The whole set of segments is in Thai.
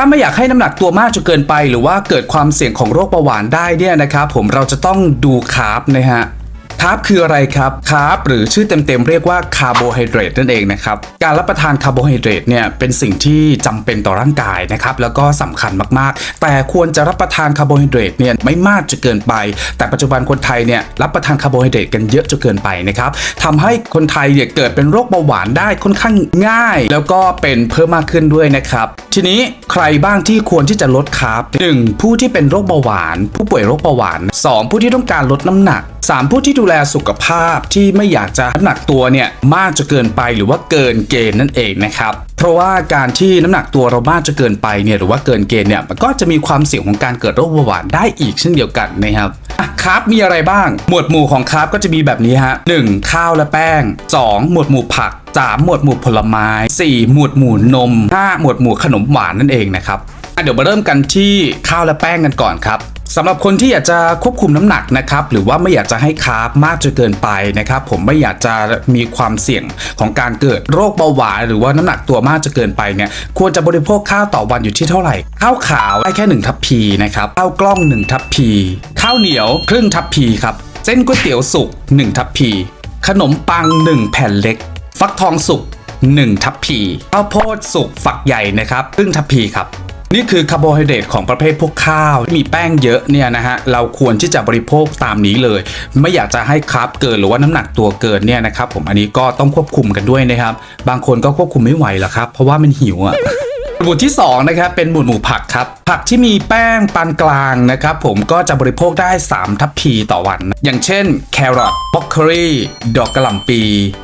ถ้าไม่อยากให้น้ำหนักตัวมากจนเกินไป หรือว่าเกิดความเสี่ยงของโรคเบาหวานได้เนี่ยนะครับผมเราจะต้องดูคาร์บนะฮะ คาร์บคืออะไรครับคาร์บหรือชื่อเต็มๆเรียกว่าคาร์โบไฮเดรตนั่นเองนะครับการรับประทานคาร์โบไฮเดรตเนี่ยเป็นสิ่งที่จำเป็นต่อร่างกายนะครับแล้วก็สำคัญมากๆ แต่ควรจะรับประทานคาร์โบไฮเดรตเนี่ยไม่มากจนเกินไป แต่ปัจจุบันคนไทยเนี่ยรับประทานคาร์โบไฮเดรตกันเยอะจนเกินไปนะครับทำให้คนไทยเนี่ยเกิดเป็นโรคเบาหวานได้ค่อนข้างง่าย แล้วก็เป็นเพิ่มมากขึ้นด้วยนะครับ ทีนี้ใครบ้างที่ควรที่จะลดคาร์บหนึ่งผู้ที่เป็นโรคเบาหวาน ผู้ป่วยโรคเบาหวานสองผู้ที่ต้องการลดน้ำหนัก3 ผู้ที่ดูแลสุขภาพที่ไม่อยากจะน้ำหนักตัวเนี่ยมากจะเกินไปหรือว่าเกินเกณฑ์นั่นเองนะครับเพราะว่าการที่น้ำหนักตัวเรามากจะเกินไปเนี่ยหรือว่าเกินเกณฑ์เนี่ยมันก็จะมีความเสี่ยงของการเกิดโรคเบาหวานได้อีกเช่นเดียวกันนะครับคาร์บมีอะไรบ้าง หมวดหมู่ของคาร์บก็จะมีแบบนี้ฮะหนึ่งข้าวและแป้ง 2 หมวดหมู่ผัก 3 หมวดหมู่ผลไม้ 4 หมวดหมู่นม 5 หมวดหมู่ขนมหวานนั่นเองนะครับ เดี๋ยวมาเริ่มกันที่ข้าวและแป้งกันก่อนครับสำหรับคนที่อยากจะควบคุมน้ำหนักนะครับหรือว่าไม่อยากจะให้คาร์บมากจนเกินไปนะครับผมไม่อยากจะมีความเสี่ยงของการเกิดโรคเบาหวานหรือว่าน้ำหนักตัวมากจนเกินไปเนี่ยควรจะบริโภคข้าวต่อวันอยู่ที่เท่าไหร่ ข้าวขาวได้แค่ 1 ทัพพีนะครับข้าวกล้อง 1 ทัพพีข้าวเหนียวครึ่งทัพพีครับเส้นก๋วยเตี๋ยวสุก 1 ทัพพีขนมปัง 1 แผ่นเล็ก ฟักทองสุก 1 ทัพพีข้าวโพดสุกฝักใหญ่นะครับครึ่งทัพพีครับ นี่คือคาร์โบไฮเดรตของประเภทพวกข้าวที่มีแป้งเยอะเนี่ยนะฮะเราควรที่จะบริโภคตามนี้เลย ไม่อยากจะให้คาร์บเกินหรือว่าน้ำหนักตัวเกินเนี่ยนะครับผมอันนี้ก็ต้องควบคุมกันด้วยนะครับ บางคนก็ควบคุมไม่ไหวหรอกครับ เพราะว่ามันหิวอะ หมวดที่2นะครับเป็นหมวดหมู่ผักครับ ผักที่มีแป้งปานกลางนะครับผมก็จะบริโภคได้ 3 ทัพพีต่อวัน อย่างเช่น แครอทบล็อกโคลีดอกกระหล่ำปี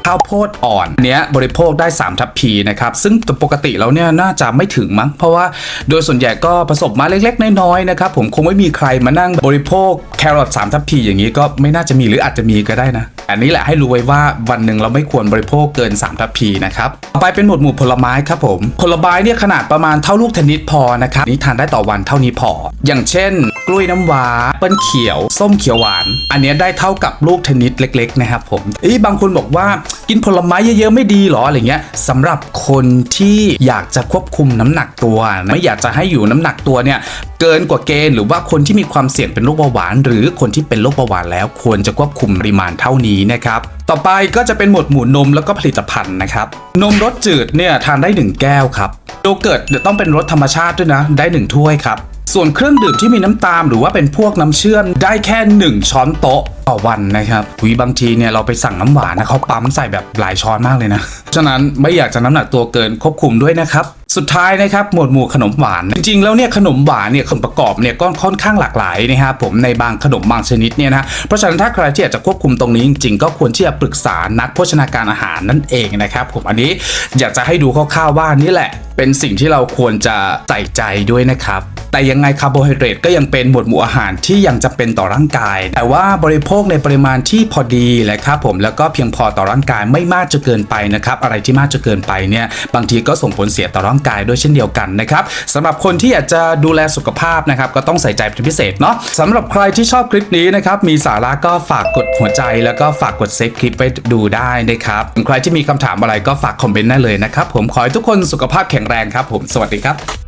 ข้าวโพดอ่อนอันเนี้ยบริโภคได้ 3 ทัพพีนะครับ ซึ่งปกติแล้วเนี่ยน่าจะไม่ถึงมั้ง เพราะว่าโดยส่วนใหญ่ก็ผสมมาเล็กๆ น้อยๆนะครับผมคงไม่มีใครมานั่งบริโภคแครอท3ทัพพีอย่างนี้ก็ไม่น่าจะมีหรืออาจจะมีก็ได้นะอันนี้แหละให้รู้ไว้ว่าวันหนึ่งเราไม่ควรบริโภคเกิน 3 ทัพพีนะครับ ต่อไปเป็นหมวดหมู่ผลไม้ครับผม ผลไม้เนี่ยขนาดประมาณเท่าลูกเทนนิสพอนะครับนี่ทานได้ต่อวันเท่านี้พอ อย่างเช่น กล้วยน้ำว้าเปิ้ลเขียว ส้มเขียวหวาน อันเนี้ยได้เท่ากับลูกเทนนิสเล็ก ๆ นะครับผมอีบางคนบอกว่ากินผลไม้เยอะๆไม่ดีหรออะไรเงี้ยสำหรับคนที่อยากจะควบคุมน้ำหนักตัวนะไม่อยากจะให้อยู่น้ำหนักตัวเนี่ยเกินกว่าเกณฑ์หรือว่าคนที่มีความเสี่ยงเป็นโรคเบาหวาน หรือคนที่เป็นโรคเบาหวานแล้วควรจะควบคุมปริมาณเท่านี้นะครับ ต่อไปก็จะเป็นหมวดหมู่นมแล้วก็ผลิตภัณฑ์นะครับ นมรสจืดเนี่ยทานได้ 1 แก้วครับโยเกิร์ตเดี๋ยวต้องเป็นรสธรรมชาติด้วยนะ ได้ 1 ถ้วยครับ ส่วนเครื่องดื่มที่มีน้ำตาลหรือว่าเป็นพวกน้ำเชื่อมได้แค่ 1 ช้อนโต๊ะต่อวันนะครับหุยบางทีเนี่ยเราไปสั่งน้ำหวานนะเขาปั๊มใส่แบบหลายช้อนมากเลยนะ ฉะนั้นไม่อยากจะน้ำหนักตัวเกินควบคุมด้วยนะครับสุดท้ายนะครับหมวดหมู่ขนมหวาน จริงๆแล้วเนี่ยขนมหวานเนี่ยส่วนประกอบเนี่ยก็ค่อนข้างหลากหลายนะครับผมในบางขนมบางชนิดเนี่ยนะเพราะฉะนั้นถ้าใครที่อยากจะควบคุมตรงนี้จริงๆ ก็ควรที่จะปรึกษานักโภชนาการอาหารนั่นเองนะครับผมอันนี้อยากจะให้ดูคร่าวๆว่านี่แหละ เป็นสิ่งที่เราควรจะใส่ใจด้วยนะครับ แต่ยังไงคาร์โบไฮเดรตก็ยังเป็นหมวดหมู่อาหารที่ยังจำเป็นต่อร่างกาย แต่ว่าบริโภคในปริมาณที่พอดีแหละครับผมแล้วก็เพียงพอต่อร่างกายไม่มากจนเกินไปนะครับอะไรที่มากจนเกินไปเนี่ยบางทีก็ส่งผลเสียต่อร่างกายด้วยเช่นเดียวกันนะครับสำหรับคนที่อยากจะดูแลสุขภาพนะครับก็ต้องใส่ใจเป็นพิเศษเนาะสำหรับใครที่ชอบคลิปนี้นะครับมีสาระก็ฝากกดหัวใจ แล้วก็ฝากกดเซฟคลิปไว้ดูได้นะครับใครที่มีคำถามอะไรก็ฝากคอมเมนต์ได้เลยนะครับผมขอให้ทุกคนสุขภาพแข็งแรงครับผมสวัสดีครับ